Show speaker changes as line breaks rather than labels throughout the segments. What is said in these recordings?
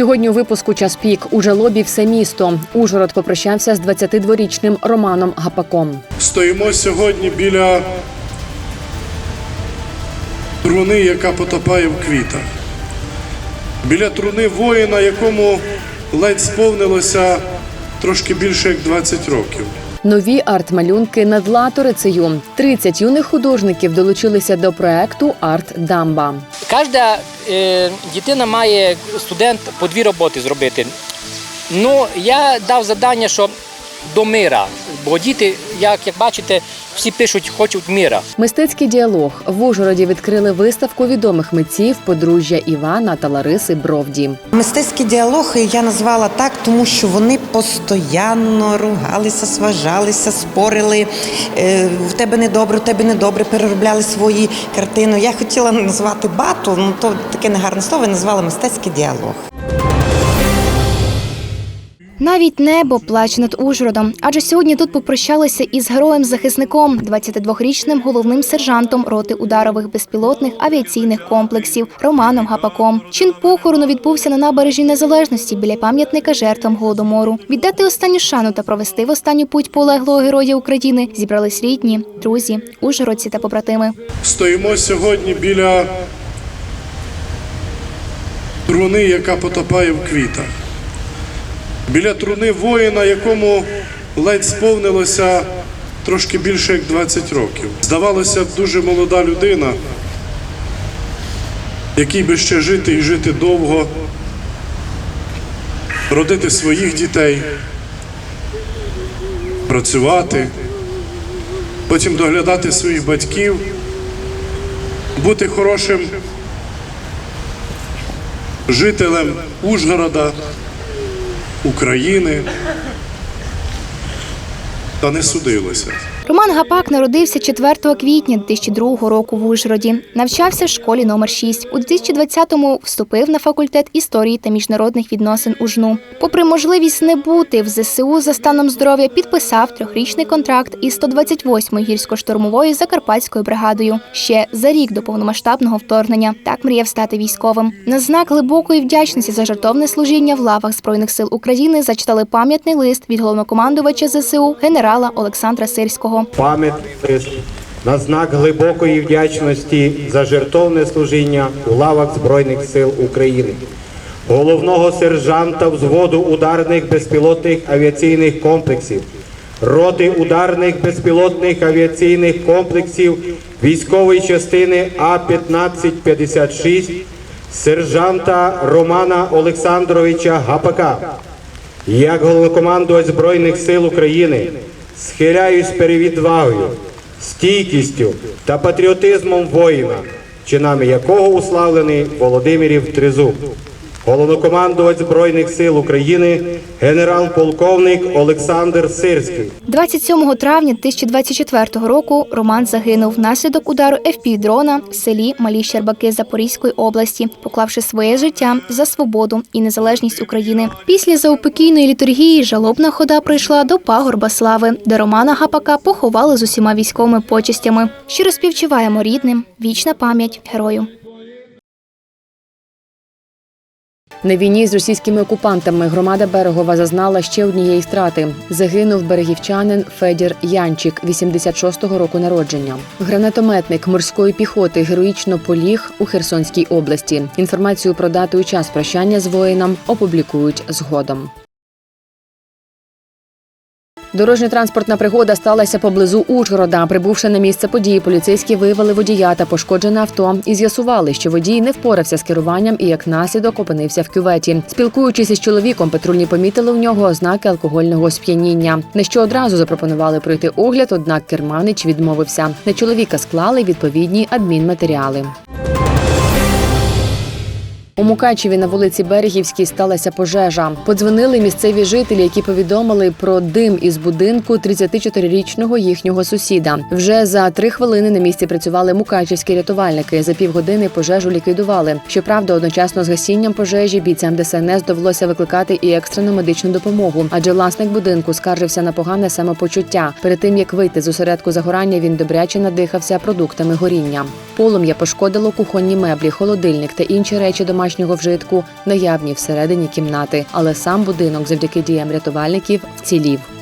Сьогодні у випуску час пік у жалобі все місто. Ужгород попрощався з 22-річним Романом Гапаком.
Стоїмо сьогодні біля труни, яка потопає в квітах. Біля труни воїна, якому ледь сповнилося трошки більше як 20 років.
Нові арт-малюнки над латорицею. 30 юних художників долучилися до проекту Арт Дамба.
Кожна е, дитина має студент по дві роботи зробити. Ну, я дав завдання, що до мира. Бо діти, як, як бачите, всі пишуть, хочуть мира.
Мистецький діалог в Ужгороді відкрили виставку відомих митців подружжя Івана та Лариси Бровді.
Мистецькі діалоги я назвала так, тому що вони постійно ругалися, сважалися, спорили. Е, В тебе недобре, в тебе недобре, переробляли свої картини. Я хотіла назвати бату, ну то таке негарне слово, я назвала мистецький діалог.
Навіть небо плаче над Ужгородом, адже сьогодні тут попрощалися із героєм-захисником, 22-річним головним сержантом роти ударових безпілотних авіаційних комплексів Романом Гапаком. Чин похорону відбувся на набережній незалежності біля пам'ятника жертвам голодомору. Віддати останню шану та провести в останню путь полеглого героя України зібрались рідні, друзі, ужгородці та побратими.
Стоїмо сьогодні біля труни, яка потопає в квітах. Біля труни воїна, якому ледь сповнилося трошки більше як 20 років. Здавалося б, дуже молода людина, якій би ще жити і жити довго, родити своїх дітей, працювати, потім доглядати своїх батьків, бути хорошим жителем Ужгорода, України. Та не судилося.
Роман Гапак народився 4 квітня 2002 року в Ужгороді. Навчався в школі номер 6. У 2020-му вступив на факультет історії та міжнародних відносин УЖНУ. Попри можливість не бути в ЗСУ за станом здоров'я, підписав трьохрічний контракт із 128-ї гірсько-штурмовою закарпатською бригадою. Ще за рік до повномасштабного вторгнення. Так мріяв стати військовим. На знак глибокої вдячності за жартовне служіння в лавах збройних сил України зачитали пам'ятний лист від головнокомандувача ЗСУ генерала Олександра Сирського.
Лист на знак глибокої вдячності за жертовне служіння у лавах Збройних сил України, головного сержанта взводу ударних безпілотних авіаційних комплексів, роти ударних безпілотних авіаційних комплексів військової частини А-1556, сержанта Романа Олександровича Гапака. Як головнокомандувач Збройних сил України схиляюсь перед відвагою, стійкістю та патріотизмом воїна, чинами якого уславлений Володимирів Тризуб, головнокомандувач Збройних сил України, генерал-полковник Олександр Сирський.
27 травня 2024 року Роман загинув внаслідок удару ФПВ-дрона в селі Малі Щербаки Запорізької області, поклавши своє життя за свободу і незалежність України. Після заупокійної літургії жалобна хода прийшла до пагорба слави, де Романа Гапака поховали з усіма військовими почестями. Щиро співчуваємо рідним, вічна пам'ять герою.
На війні з російськими окупантами громада Берегова зазнала ще однієї страти. Загинув берегівчанин Федір Янчик, 86-го року народження. Гранатометник морської піхоти героїчно поліг у Херсонській області. Інформацію про дату і час прощання з воїном опублікують згодом. Дорожньо-транспортна пригода сталася поблизу Ужгорода. Прибувши на місце події, поліцейські виявили водія та пошкоджене авто і з'ясували, що водій не впорався з керуванням і як наслідок опинився в кюветі. Спілкуючись із чоловіком, патрульні помітили у нього ознаки алкогольного сп'яніння. На що одразу запропонували пройти огляд, однак керманич відмовився. На чоловіка склали відповідні адмінматеріали. У Мукачеві на вулиці Берегівській сталася пожежа. Подзвонили місцеві жителі, які повідомили про дим із будинку 34-річного їхнього сусіда. Вже за три хвилини на місці працювали мукачевські рятувальники. За півгодини пожежу ліквідували. Щоправда, одночасно з гасінням пожежі бійцям ДСНС довелося викликати і екстрену медичну допомогу, адже власник будинку скаржився на погане самопочуття. Перед тим як вийти з осередку загорання, він добряче надихався продуктами горіння. Полум'я пошкодило кухонні меблі, холодильник та інші речі домашнього домашнього вжитку, наявні всередині кімнати, але сам будинок завдяки діям рятувальників вцілів.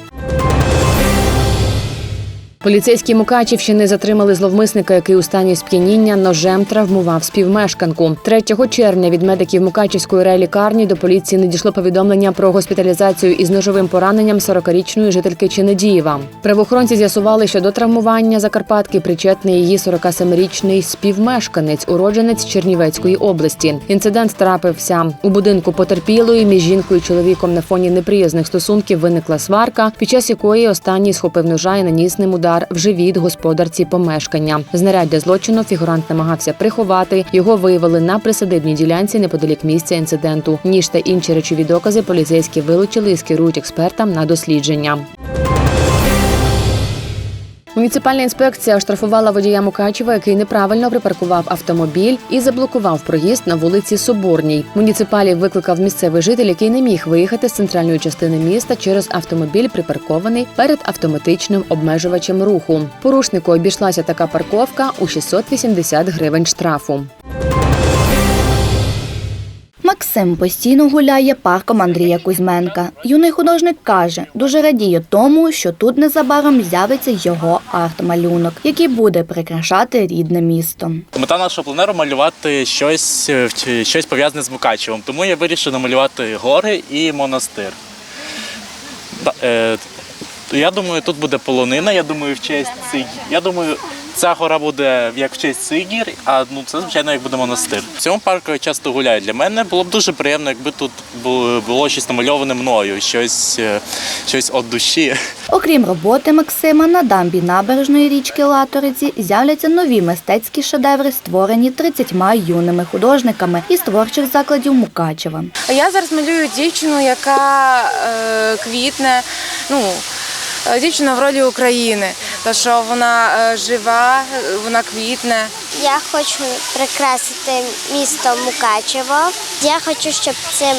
Поліцейські Мукачівщини затримали зловмисника, який у стані сп'яніння ножем травмував співмешканку. 3 червня від медиків Мукачівської райлікарні до поліції надійшло повідомлення про госпіталізацію із ножовим пораненням 40-річної жительки Чинедієва. Правоохоронці з'ясували, що до травмування Закарпатки причетний її 47-річний співмешканець, уродженець Чернівецької області. Інцидент трапився у будинку потерпілої між жінкою і чоловіком на фоні неприязних стосунків виникла сварка, під час якої останній схопив ножа і наніс ним удар в живіт господарці помешкання. Знаряддя злочину фігурант намагався приховати. Його виявили на присадибній ділянці неподалік місця інциденту. Ніж та інші речові докази поліцейські вилучили і скерують експертам на дослідження. Муніципальна інспекція оштрафувала водія Мукачева, який неправильно припаркував автомобіль і заблокував проїзд на вулиці Соборній. Муніципалів викликав місцевий житель, який не міг виїхати з центральної частини міста через автомобіль, припаркований перед автоматичним обмежувачем руху. Порушнику обійшлася така парковка у 680 гривень штрафу.
Максим постійно гуляє парком Андрія Кузьменка. Юний художник каже, дуже радіє тому, що тут незабаром з'явиться його арт-малюнок, який буде прикрашати рідне місто.
Мета нашого пленеру малювати щось, е, щось пов'язане з Мукачевом. Тому я вирішив намалювати гори і монастир. Е, Я думаю, тут буде полонина. Я думаю, в честь. Я думаю, ця гора буде як в честь цих гір, а ну це звичайно як буде монастир. В цьому парку я часто гуляю. Для мене було б дуже приємно, якби тут було, щось намальоване мною, щось, е, щось від душі.
Окрім роботи Максима, на дамбі набережної річки Латориці з'являться нові мистецькі шедеври, створені 30 юними художниками із творчих закладів Мукачева.
Я зараз малюю дівчину, яка е, квітне. Ну, дівчина в ролі України. То що вона е, жива, е, вона квітне.
Я хочу прикрасити місто Мукачево. Я хочу, щоб цим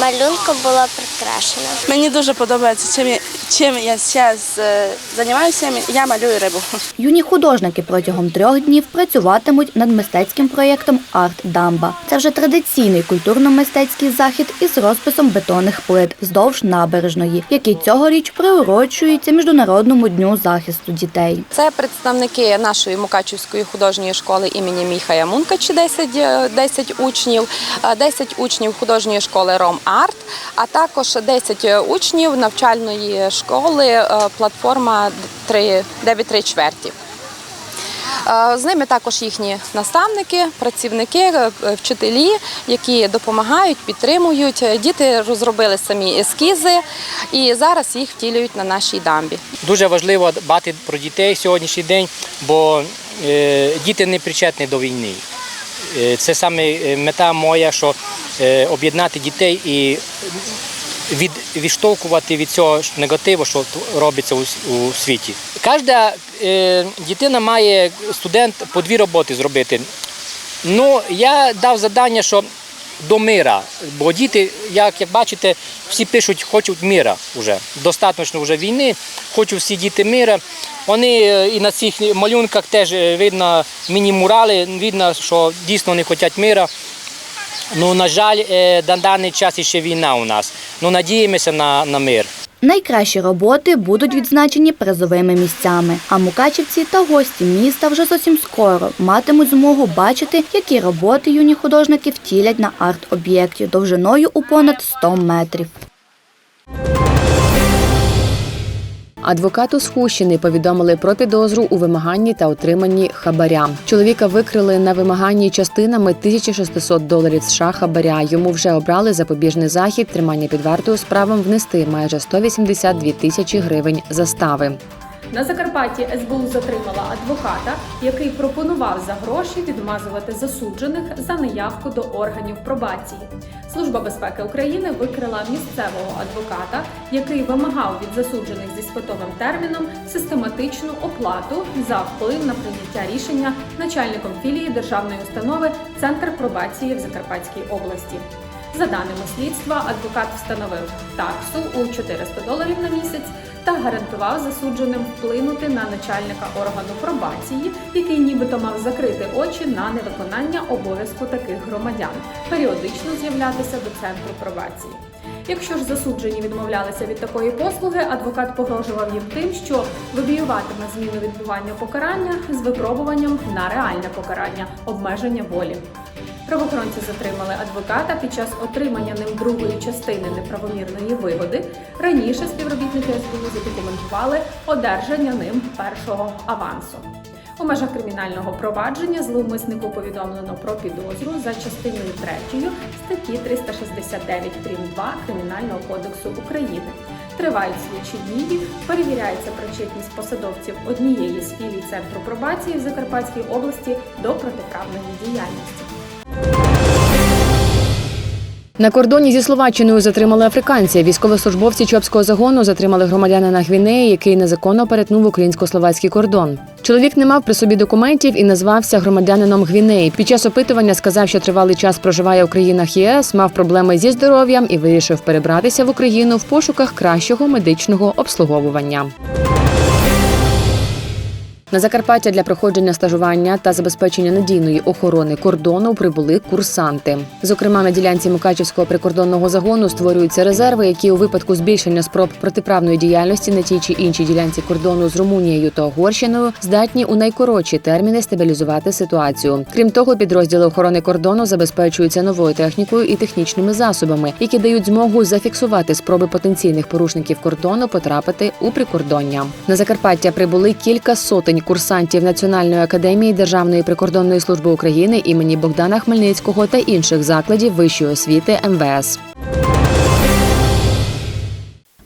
малюнком було прикрашено.
Мені дуже подобається, чим я, чим я зараз е, займаюся. Я малюю рибу.
Юні художники протягом трьох днів працюватимуть над мистецьким проєктом Арт Дамба. Це вже традиційний культурно-мистецький захід із розписом бетонних плит вздовж набережної, який цьогоріч приурочується Міжнародному дню захисту дітей.
Це представники нашої Мукачівської художньої школи імені Міхая Мункачі, 10, е, 10 учнів, е, 10 учнів художньої школи Ром Арт, а також 10 учнів навчальної школи платформа платформа 3, 9 чверті. Е, З ними також їхні наставники, працівники, е, вчителі, які допомагають, підтримують. Діти розробили самі ескізи і зараз їх втілюють на нашій дамбі.
Дуже важливо дбати про дітей сьогоднішній день, бо е, діти не причетні до війни. Е, Це саме е, мета моя, що е, об'єднати дітей і від, відштовхувати від цього негативу, що робиться у, у світі. Кожна е, дитина має студент по дві роботи зробити. Ну, я дав завдання, що до мира. Бо діти, як, як бачите, всі пишуть, хочуть мира вже. Достатньо вже війни, хочуть всі діти мира. Вони е, і на цих малюнках теж е, видно міні-мурали, видно, що дійсно вони хочуть мира. Ну, на жаль, е, на даний час ще війна у нас. Ну, надіємося на, на мир.
Найкращі роботи будуть відзначені призовими місцями. А мукачівці та гості міста вже зовсім скоро матимуть змогу бачити, які роботи юні художники втілять на арт-об'єкті довжиною у понад 100 метрів.
Адвокату з Хущини повідомили про підозру у вимаганні та отриманні хабаря. Чоловіка викрили на вимаганні частинами 1600 доларів США хабаря. Йому вже обрали запобіжний захід, тримання під вартою з внести майже 182 тисячі гривень застави.
На Закарпатті СБУ затримала адвоката, який пропонував за гроші відмазувати засуджених за неявку до органів пробації. Служба безпеки України викрила місцевого адвоката, який вимагав від засуджених зі спитовим терміном систематичну оплату за вплив на прийняття рішення начальником філії державної установи Центр пробації в Закарпатській області. За даними слідства, адвокат встановив таксу у 400 доларів на місяць та гарантував засудженим вплинути на начальника органу пробації, який нібито мав закрити очі на невиконання обов'язку таких громадян, періодично з'являтися до центру пробації. Якщо ж засуджені відмовлялися від такої послуги, адвокат погрожував їм тим, що лобіюватиме зміну відбування покарання з випробуванням на реальне покарання обмеження волі. Правоохоронці затримали адвоката під час отримання ним другої частини неправомірної вигоди. Раніше співробітники СБУ задокументували одержання ним першого авансу. У межах кримінального провадження зловмиснику повідомлено про підозру за частиною 3 статті 369 прим. 2 Кримінального кодексу України. Тривають слідчі дії, перевіряється причетність посадовців однієї з філій центру пробації в Закарпатській області до протиправної діяльності.
На кордоні зі Словаччиною затримали африканця. Військовослужбовці Чопського загону затримали громадянина Гвінеї, який незаконно перетнув українсько-словацький кордон. Чоловік не мав при собі документів і назвався громадянином Гвінеї. Під час опитування сказав, що тривалий час проживає у країнах ЄС, мав проблеми зі здоров'ям і вирішив перебратися в Україну в пошуках кращого медичного обслуговування. На Закарпаття для проходження стажування та забезпечення надійної охорони кордону прибули курсанти. Зокрема, на ділянці Мукачівського прикордонного загону створюються резерви, які у випадку збільшення спроб протиправної діяльності на тій чи іншій ділянці кордону з Румунією та Угорщиною здатні у найкоротші терміни стабілізувати ситуацію. Крім того, підрозділи охорони кордону забезпечуються новою технікою і технічними засобами, які дають змогу зафіксувати спроби потенційних порушників кордону потрапити у прикордоння. На Закарпаття прибули кілька сотень курсантів Національної академії Державної прикордонної служби України імені Богдана Хмельницького та інших закладів вищої освіти МВС.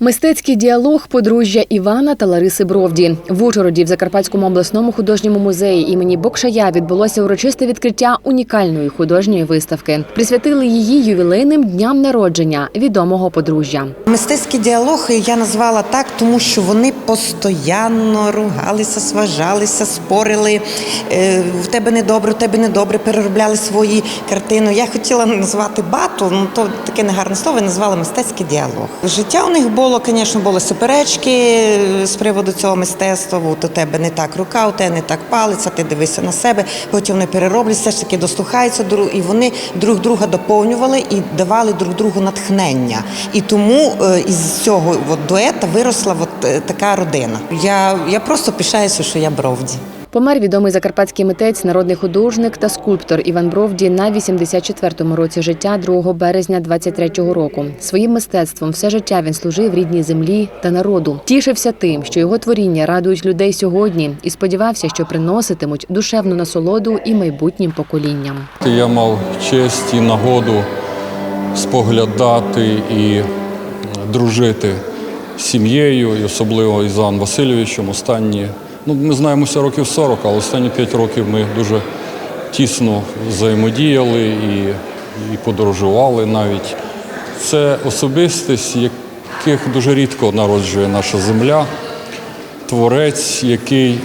Мистецький діалог подружжя Івана та Лариси Бровді в Ужгороді в Закарпатському обласному художньому музеї імені Бокшая відбулося урочисте відкриття унікальної художньої виставки. Присвятили її ювілейним дням народження відомого подружжя.
Мистецький діалог я назвала так, тому що вони постійно ругалися, сважалися, спорили. Е, В тебе недобре, в тебе недобре, переробляли свої картини. Я хотіла назвати бату, ну то таке негарне слово, я назвала мистецький діалог. Життя у них було, звісно, були суперечки е, з приводу цього мистецтва. От у тебе не так рука, у тебе не так палиця, ти дивишся на себе, потім вони перероблять, все ж таки дослухаються і вони друг друга доповнювали і давали друг другу натхнення. І тому е, із цього от, дуета виросла от, е, така родина. Я, я просто пишаюся, що я бровді.
Помер відомий закарпатський митець, народний художник та скульптор Іван Бровді на 84-му році життя 2 березня 23-го року. Своїм мистецтвом все життя він служив рідній землі та народу. Тішився тим, що його творіння радують людей сьогодні, і сподівався, що приноситимуть душевну насолоду і майбутнім поколінням.
Я мав честь і нагоду споглядати і дружити з сім'єю, і особливо із Іваном Васильовичем. Останні, ну ми знаємося років 40, але останні 5 років ми дуже тісно взаємодіяли і, і подорожували навіть. Це особистість, яких дуже рідко народжує наша земля. Творець, який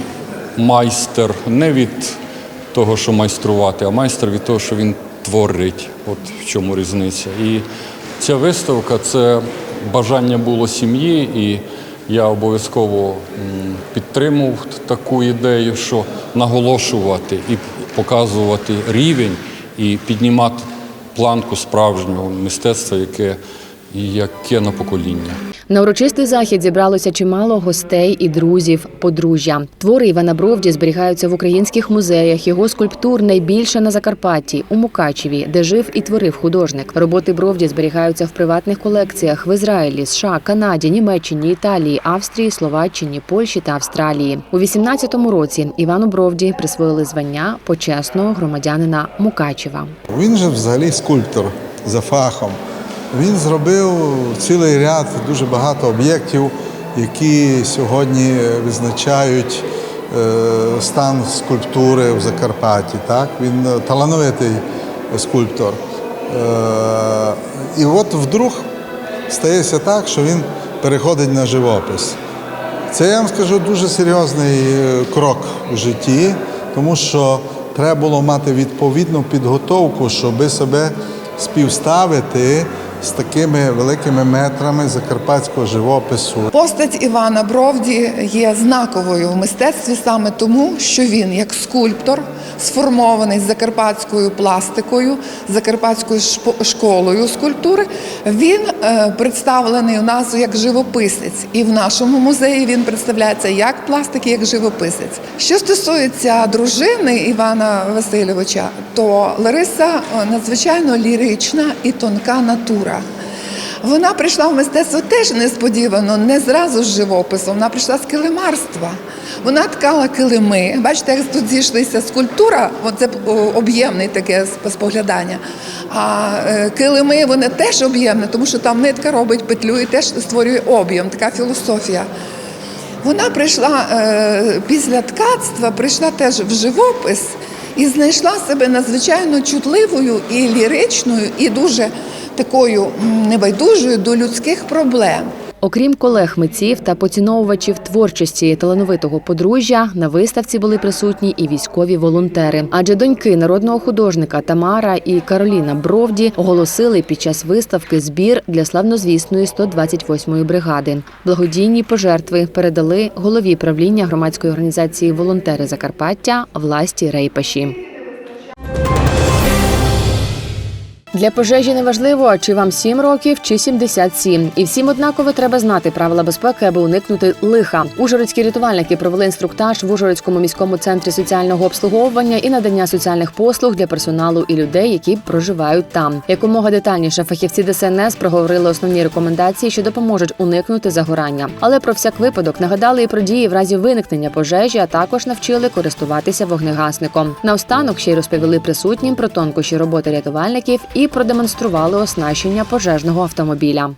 майстер не від того, що майструвати, а майстер від того, що він творить. От в чому різниця. І ця виставка це бажання було сім'ї, і я обов'язково підтримав таку ідею, що наголошувати і показувати рівень і піднімати планку справжнього мистецтва, яке, яке на покоління.
На урочистий захід зібралося чимало гостей і друзів подружжя. Твори Івана Бровді зберігаються в українських музеях. Його скульптур найбільше на Закарпатті, у Мукачеві, де жив і творив художник. Роботи Бровді зберігаються в приватних колекціях в Ізраїлі, США, Канаді, Німеччині, Італії, Австрії, Словаччині, Польщі та Австралії. У 18-му році Івану Бровді присвоїли звання почесного громадянина Мукачева.
Він же взагалі скульптор за фахом. Він зробив цілий ряд дуже багато об'єктів, які сьогодні визначають е, стан скульптури в Закарпатті. Так? Він е, талановитий скульптор. Е, І от вдруг стається так, що він переходить на живопис. Це я вам скажу дуже серйозний е, крок в житті, тому що треба було мати відповідну підготовку, щоб себе співставити з такими великими метрами закарпатського живопису.
Постать Івана Бровді є знаковою в мистецтві саме тому, що він, як скульптор, сформований з закарпатською пластикою, закарпатською школою скульптури, він представлений у нас як живописець. І в нашому музеї він представляється як пластик, як живописець. Що стосується дружини Івана Васильовича, то Лариса е, надзвичайно лірична і тонка натура. Вона прийшла в мистецтво теж несподівано, не зразу з живописом. Вона прийшла з килимарства. Вона ткала килими. Бачите, як тут зійшлися скульптура, це об'ємне таке споглядання. А е, килими вони теж об'ємне, тому що там нитка робить петлю і теж створює об'єм, така філософія. Вона прийшла е, після ткацтва, прийшла теж в живопис і знайшла себе надзвичайно чутливою і ліричною, і дуже такою небайдужою до людських проблем.
Окрім колег митців та поціновувачів творчості талановитого подружжя, на виставці були присутні і військові волонтери. Адже доньки народного художника Тамара і Кароліна Бровді оголосили під час виставки збір для славнозвісної 128-ї бригади. Благодійні пожертви передали голові правління громадської організації Волонтери Закарпаття Власті Рейпаші. Для пожежі не важливо, чи вам 7 років, чи 77. І всім однаково треба знати правила безпеки, аби уникнути лиха. Ужгородські рятувальники провели інструктаж в Ужгородському міському центрі соціального обслуговування і надання соціальних послуг для персоналу і людей, які проживають там. Якомога детальніше фахівці ДСНС проговорили основні рекомендації, що допоможуть уникнути загорання. Але про всяк випадок нагадали і про дії в разі виникнення пожежі, а також навчили користуватися вогнегасником. Наостанок ще й розповіли присутнім про тонкощі роботи рятувальників продемонстрували оснащення пожежного автомобіля.